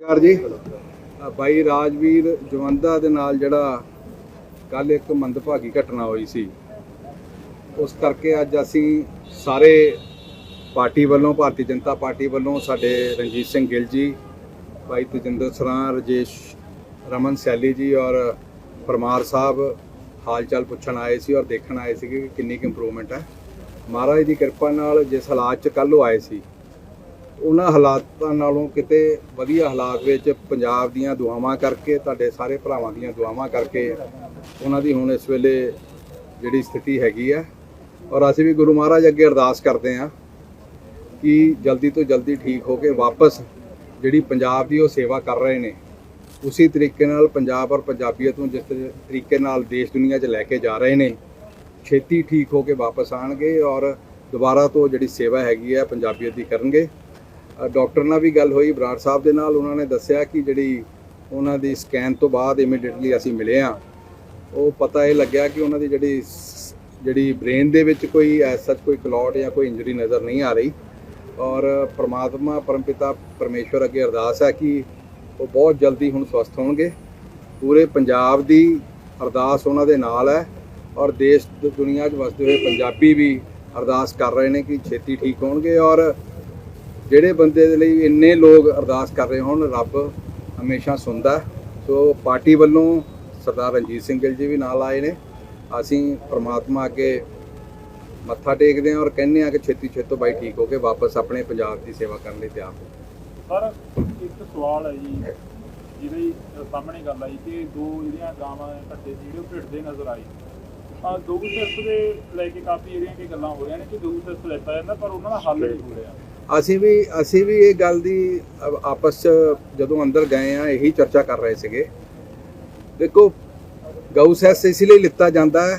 ਨਮਸਕਾਰ ਜੀ। ਅ, ਬਾਈ ਰਾਜਵੀਰ ਜਵੰਦਾ ਦੇ ਨਾਲ ਜਿਹੜਾ ਕੱਲ ਇੱਕ ਮੰਦਭਾਗੀ ਘਟਨਾ ਹੋਈ ਸੀ। ਉਸ ਕਰਕੇ ਅੱਜ ਅਸੀਂ ਸਾਰੇ ਪਾਰਟੀ ਵੱਲੋਂ ਭਾਰਤੀ ਜਨਤਾ ਪਾਰਟੀ ਵੱਲੋਂ ਸਾਡੇ ਰਣਜੀਤ ਸਿੰਘ ਗਿੱਲ ਜੀ ਭਾਈ ਤਜਿੰਦਰ ਸਰਾਂ ਰਜੇਸ਼ ਰਮਨ ਸੈਲੀ ਜੀ ਔਰ ਪਰਮਾਰ ਸਾਹਿਬ ਹਾਲ ਚਾਲ ਪੁੱਛਣ ਆਏ ਸੀ ਔਰ ਦੇਖਣ ਆਏ ਸੀ ਕਿ ਕਿੰਨੀ ਕੁ ਇੰਪਰੂਵਮੈਂਟ ਹੈ। ਮਹਾਰਾਜ ਦੀ ਕਿਰਪਾ ਨਾਲ ਜਿਸ ਹਾਲਾਤ 'ਚ ਕੱਲ੍ਹ ਉਹ ਆਏ ਸੀ। ਉਹਨਾਂ ਹਾਲਾਤਾਂ ਨਾਲੋਂ ਕਿਤੇ ਵਧੀਆ ਹਾਲਾਤ ਵਿੱਚ ਪੰਜਾਬ ਦੀਆਂ ਦੁਆਵਾਂ ਕਰਕੇ, ਤੁਹਾਡੇ ਸਾਰੇ ਭਰਾਵਾਂ ਦੀਆਂ ਦੁਆਵਾਂ ਕਰਕੇ ਉਹਨਾਂ ਦੀ ਹੁਣ ਇਸ ਵੇਲੇ ਜਿਹੜੀ ਸਥਿਤੀ ਹੈਗੀ ਹੈ ਔਰ ਅਸੀਂ ਵੀ ਗੁਰੂ ਮਹਾਰਾਜ ਅੱਗੇ ਅਰਦਾਸ ਕਰਦੇ ਹਾਂ ਕਿ ਜਲਦੀ ਤੋਂ ਜਲਦੀ ਠੀਕ ਹੋ ਕੇ ਵਾਪਸ ਜਿਹੜੀ ਪੰਜਾਬ ਦੀ ਉਹ ਸੇਵਾ ਕਰ ਰਹੇ ਨੇ, ਉਸੇ ਤਰੀਕੇ ਨਾਲ ਪੰਜਾਬ ਔਰ ਪੰਜਾਬੀਅਤ ਨੂੰ ਜਿਸ ਤਰੀਕੇ ਨਾਲ ਦੇਸ਼ ਦੁਨੀਆ 'ਚ ਲੈ ਕੇ ਜਾ ਰਹੇ ਨੇ, ਛੇਤੀ ਠੀਕ ਹੋ ਕੇ ਵਾਪਸ ਆਣਗੇ ਔਰ ਦੁਬਾਰਾ ਤੋਂ ਜਿਹੜੀ ਸੇਵਾ ਹੈਗੀ ਹੈ ਪੰਜਾਬੀਅਤ ਦੀ ਕਰਨਗੇ। ਡਾਕਟਰ ਨਾਲ ਵੀ ਗੱਲ ਹੋਈ, ਬਰਾੜ ਸਾਹਿਬ ਦੇ ਨਾਲ ਉਹਨਾਂ ਨੇ ਦੱਸਿਆ ਕਿ ਜਿਹੜੀ ਉਹਨਾਂ ਦੀ ਸਕੈਨ ਤੋਂ ਬਾਅਦ ਇਮੀਡੀਏਟਲੀ ਅਸੀਂ ਮਿਲੇ ਆ ਉਹ ਪਤਾ ਇਹ ਲੱਗਿਆ ਕਿ ਉਹਨਾਂ ਦੀ ਜਿਹੜੀ ਜਿਹੜੀ ਬ੍ਰੇਨ ਦੇ ਵਿੱਚ ਕੋਈ ਐਸ ਸੱਚ ਕੋਈ ਕਲੌਟ ਜਾਂ ਕੋਈ ਇੰਜਰੀ ਨਜ਼ਰ ਨਹੀਂ ਆ ਰਹੀ। ਔਰ ਪ੍ਰਮਾਤਮਾ, ਪਰਮਪਿਤਾ ਪਰਮੇਸ਼ਵਰ ਅੱਗੇ ਅਰਦਾਸ ਹੈ ਕਿ ਉਹ ਬਹੁਤ ਜਲਦੀ ਹੁਣ ਸਵਸਥ ਹੋਣਗੇ। ਪੂਰੇ ਪੰਜਾਬ ਦੀ ਅਰਦਾਸ ਉਹਨਾਂ ਦੇ ਨਾਲ ਹੈ ਔਰ ਦੇਸ਼ ਦ- ਦੁਨੀਆ 'ਚ ਵਸਦੇ ਹੋਏ ਪੰਜਾਬੀ ਵੀ ਅਰਦਾਸ ਕਰ ਰਹੇ ਨੇ ਕਿ ਛੇਤੀ ਠੀਕ ਹੋਣਗੇ ਔਰ ਜਿਹੜੇ ਬੰਦੇ ਦੇ ਲਈ ਇੰਨੇ ਲੋਕ ਅਰਦਾਸ ਕਰ ਰਹੇ ਹੋਣ, ਰੱਬ ਹਮੇਸ਼ਾ ਸੁਣਦਾ ਸੋ ਪਾਰਟੀ ਵੱਲੋਂ ਸਰਦਾਰ ਰਣਜੀਤ ਸਿੰਘ ਗਿੱਲ ਜੀ ਵੀ ਨਾਲ ਆਏ ਨੇ। ਅਸੀਂ ਪ੍ਰਮਾਤਮਾ ਅੱਗੇ ਮੱਥਾ ਟੇਕਦੇ ਹਾਂ ਔਰ ਕਹਿੰਦੇ ਹਾਂ ਕਿ ਛੇਤੀ ਛੇਤੋਂ ਬਾਈ ਠੀਕ ਹੋ ਕੇ ਵਾਪਸ ਆਪਣੇ ਪੰਜਾਬ ਦੀ ਸੇਵਾ ਕਰਨ ਲਈ ਤਿਆਰ ਹੋ। ਸਰ, ਇੱਕ ਸਵਾਲ ਹੈ ਜੀ। ਜਿਹਦੇ ਸਾਹਮਣੇ ਗੱਲ ਆਈ ਕਿ ਦੋ ਜਿਹੜੀਆਂ ਗਾਵਾਂ ਘੱਟੇ ਸੀ, ਜਿਹੜੇ ਉਹ ਭਿੜਦੇ ਨਜ਼ਰ ਆਏ। ਆ ਦੋ ਸਿਰਫ ਦੇ ਲੈ ਕੇ ਕਾਫੀ ਜਿਹੜੀਆਂ ਕਿ ਗੱਲਾਂ ਹੋ ਰਹੀਆਂ ਨੇ ਕਿ ਦੋ ਸਿਰਫ ਲੈਤਾ ਜਾਂਦਾ, ਪਰ ਉਹਨਾਂ ਦਾ ਹੱਲ ਨਹੀਂ ਹੋ ਰਿਹਾ। ਅਸੀਂ ਵੀ ਅਸੀਂ ਵੀ ਇਹ ਗੱਲ ਦੀ ਆਪਸ ਚ ਜਦੋਂ ਅੰਦਰ ਗਏ ਆ, ਇਹੀ ਚਰਚਾ ਕਰ ਰਹੇ ਸੀਗੇ। ਦੇਖੋ, ਗਊ ਸੈਸ ਇਸ ਲਈ ਲਿੱਤਾ ਜਾਂਦਾ ਹੈ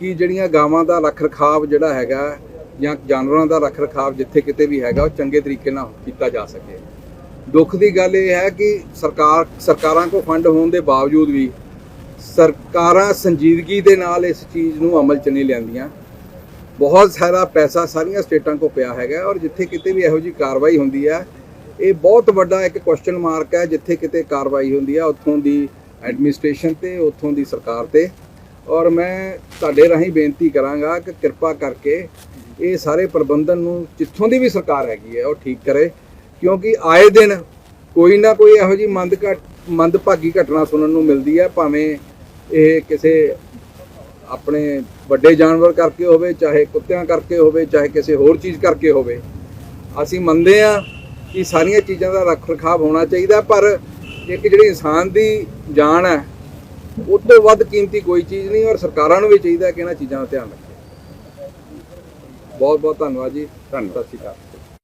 ਕਿ ਜਿਹੜੀਆਂ ਗਾਵਾਂ ਦਾ ਰੱਖ ਰਖਾਵ ਜਿਹੜਾ ਹੈਗਾ ਜਾਂ ਜਾਨਵਰਾਂ ਦਾ ਰੱਖ ਰਖਾਵ ਜਿੱਥੇ ਕਿਤੇ ਵੀ ਹੈਗਾ, ਉਹ ਚੰਗੇ ਤਰੀਕੇ ਨਾਲ ਕੀਤਾ ਜਾ ਸਕੇ। ਦੁੱਖ ਦੀ ਗੱਲ ਇਹ ਹੈ ਕਿ ਸਰਕਾਰ, ਸਰਕਾਰਾਂ ਕੋ ਫੰਡ ਹੋਣ ਦੇ ਬਾਵਜੂਦ ਵੀ ਸਰਕਾਰਾਂ ਸੰਜੀਦਗੀ ਦੇ ਨਾਲ ਇਸ ਚੀਜ਼ ਨੂੰ ਅਮਲ ਚ ਨਹੀਂ ਲਿਆਂਦੀਆਂ। ਬਹੁਤ ਸਾਰਾ ਪੈਸਾ ਸਾਰੀਆਂ ਸਟੇਟਾਂ ਕੋ ਪਿਆ ਹੈਗਾ ਔਰ ਜਿੱਥੇ ਕਿਤੇ ਵੀ ਇਹੋ ਜੀ ਕਾਰਵਾਈ ਹੁੰਦੀ ਹੈ, ਇਹ ਬਹੁਤ ਵੱਡਾ ਇੱਕ ਕੁਐਸਚਨ ਮਾਰਕ ਹੈ ਜਿੱਥੇ ਕਿਤੇ ਕਾਰਵਾਈ ਹੁੰਦੀ ਹੈ ਉੱਥੋਂ ਦੀ ਐਡਮਿਨਿਸਟ੍ਰੇਸ਼ਨ ਤੇ, ਉੱਥੋਂ ਦੀ ਸਰਕਾਰ ਤੇ। ਔਰ ਮੈਂ ਤੁਹਾਡੇ ਰਾਹੀਂ ਬੇਨਤੀ ਕਰਾਂਗਾ ਕਿ ਕਿਰਪਾ ਕਰਕੇ ਇਹ ਸਾਰੇ ਪ੍ਰਬੰਧਨ ਨੂੰ ਜਿੱਥੋਂ ਦੀ ਵੀ ਸਰਕਾਰ ਹੈਗੀ ਹੈ ਉਹ ਠੀਕ ਕਰੇ, ਕਿਉਂਕਿ ਆਏ ਦਿਨ ਕੋਈ ਨਾ ਕੋਈ ਇਹੋ ਜੀ ਮੰਦ ਘਟ ਮੰਦਭਾਗੀ ਘਟਨਾ ਸੁਣਨ ਨੂੰ ਮਿਲਦੀ ਹੈ, ਭਾਵੇਂ ਇਹ ਕਿਸੇ ਆਪਣੇ ਵੱਡੇ ਜਾਨਵਰ ਕਰਕੇ ਹੋਵੇ ਚਾਹੇ ਕੁੱਤਿਆਂ ਕਰਕੇ ਹੋਵੇ ਚਾਹੇ ਕਿਸੇ ਹੋਰ ਚੀਜ਼ ਕਰਕੇ ਹੋਵੇ ਅਸੀਂ ਮੰਨਦੇ ਆ ਕਿ ਸਾਰੀਆਂ ਚੀਜ਼ਾਂ ਦਾ ਰੱਖ ਰਖਾਵ ਹੋਣਾ ਚਾਹੀਦਾ ਪਰ ਇੱਕ ਜਿਹੜੀ ਇਨਸਾਨ ਦੀ ਜਾਨ ਹੈ ਉਹ ਤੋਂ ਵੱਧ ਕੀਮਤੀ ਕੋਈ ਚੀਜ਼ ਨਹੀਂ ਔਰ ਸਰਕਾਰਾਂ ਨੂੰ ਵੀ ਚਾਹੀਦਾ ਕਿ ਇਹਨਾਂ ਚੀਜ਼ਾਂ ਦਾ ਧਿਆਨ ਰੱਖੇ। ਬਹੁਤ ਬਹੁਤ ਧੰਨਵਾਦ ਜੀ। ਧੰਨਵਾਦ। ਸਤਿ ਸ਼੍ਰੀ ਅਕਾਲ।